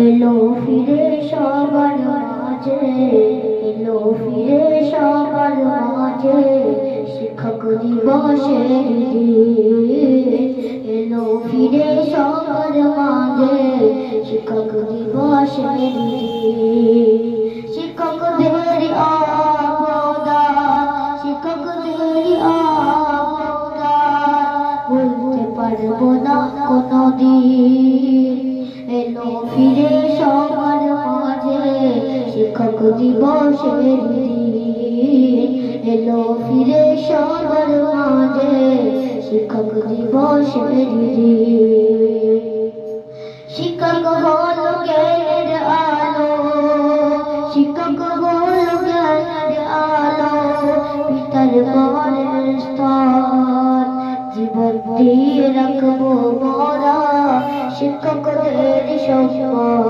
এলো ফিরে সবার মাঝে, এলো ফিরে সবার মাঝে, শিক্ষক দিবসের এলো ফিরে সবার মাঝে, শিক্ষক দিবসের দিবসের দিন এলো, ফিরে সবার মাঝে শিক্ষক দিবসের দিন শিক্ষক হল জ্ঞানের আলো, শিক্ষক হল জ্ঞানের আলো, পিতার ঘরের স্তর। জীবন দিয়ে রাখব মোরা শিক্ষকদের সম্মান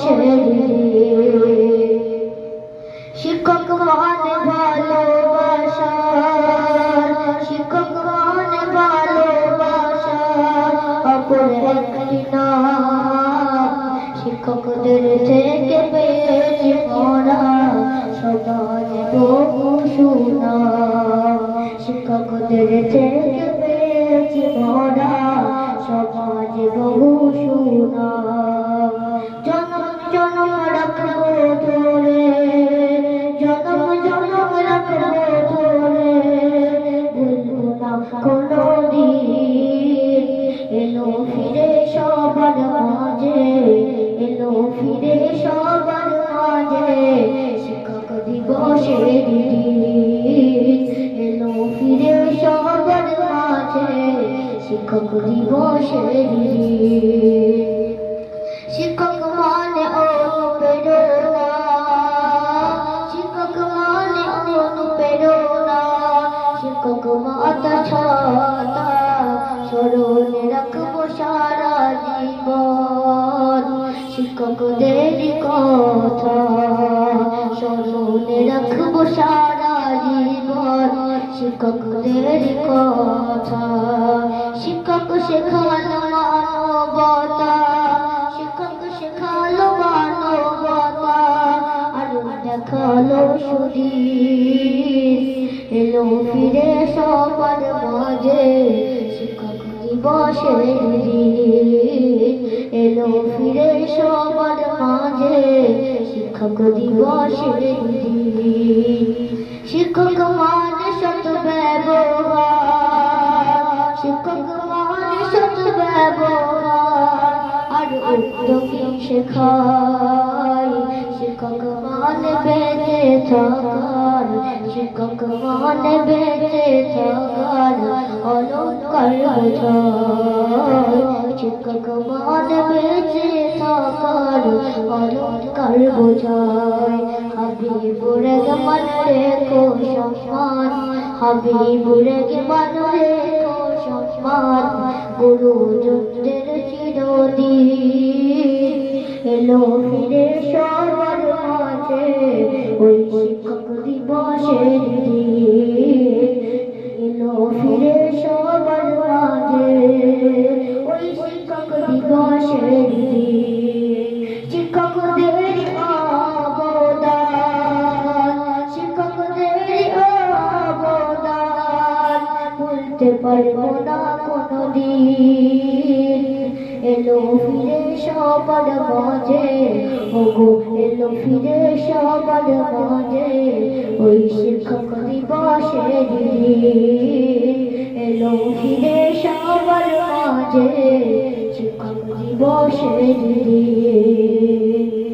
দিন শিক্ষক মানে ভালোবাসা শিক্ষক মানে ভালোবাসা অপর একটি নাম। শিক্ষকদের থেকে পেয়েছি মোরা সমাজ বহু সুনা শিক্ষকদের থেকে পেয়েছি মোরা সমাজ বহু সুনা ফিরে সবার মাঝে শিক্ষক দিবসের দিন। এলো ফিরে সবার মাঝে শিক্ষক দিবসের দিন। শিক্ষক মানে অনুপ্রেরণা। শিক্ষক মানে অনুপ্রেরণা। শিক্ষক মাতা ছাতা স্মরণে রাখব সারা জীবন শিক্ষকদের কথা। শিক্ষক শেখানো মানবতা, শিক্ষক শেখালো মানবতা, আর দেখাল সুদীর এলো ফিরে সবার মাঝে, শিক্ষক দিবসের এলো ফিরে সবার মাঝে শিক্ষক দিবসের দিন। শিক্ষক মানে সত ব্যবহার। শিক্ষক মানে সত ব্যবহার। আর উদ্যোগী শেখায় শিক্ষক মানে বেঁচে থাকার। শিক্ষক মানে বেঁচে থাকার অলঙ্কার শিক্ষক মানে বেঁচে থাকার অলঙ্কার বোঝায়? হাবিবুর মান রেখো সম্মান, হাবিবুর মান রেখো সম্মান। গুরুজনদের চিরদিন এলো ফিরে, সবার মাঝে ওই শিক্ষক দিবসের দিন। এলো ফিরে ভুলতে পারব না কোনোদিন এলো ফিরে সবার মাঝে, ওগো, এলো ফিরে সবার মাঝে, ওই শিক্ষক দিবসের দিন। এলো ফিরে সবার মাঝে, শিক্ষক দিবসের দিন।